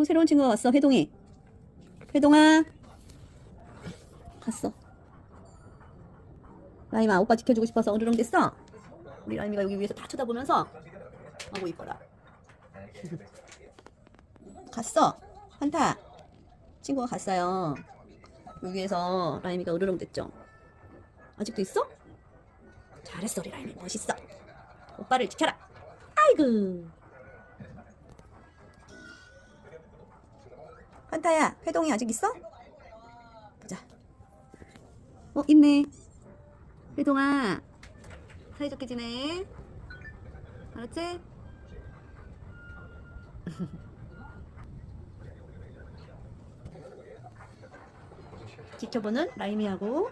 또 새로운 친구가 왔어. 회동이. 회동아. 갔어. 라임아, 오빠 지켜주고 싶어서 으르렁 됐어? 우리 라임이가 여기 위에서 다 쳐다보면서 하고 이뻐라. 갔어. 한타. 친구가 갔어요. 여기에서 라임이가 으르렁 됐죠. 아직도 있어? 잘했어, 우리 라임이. 멋있어. 오빠를 지켜라. 아이고. 한타야, 회동이 아직 있어? 보자. 어, 있네. 회동아, 사이좋게 지내. 알았지? 지켜보는 라임이하고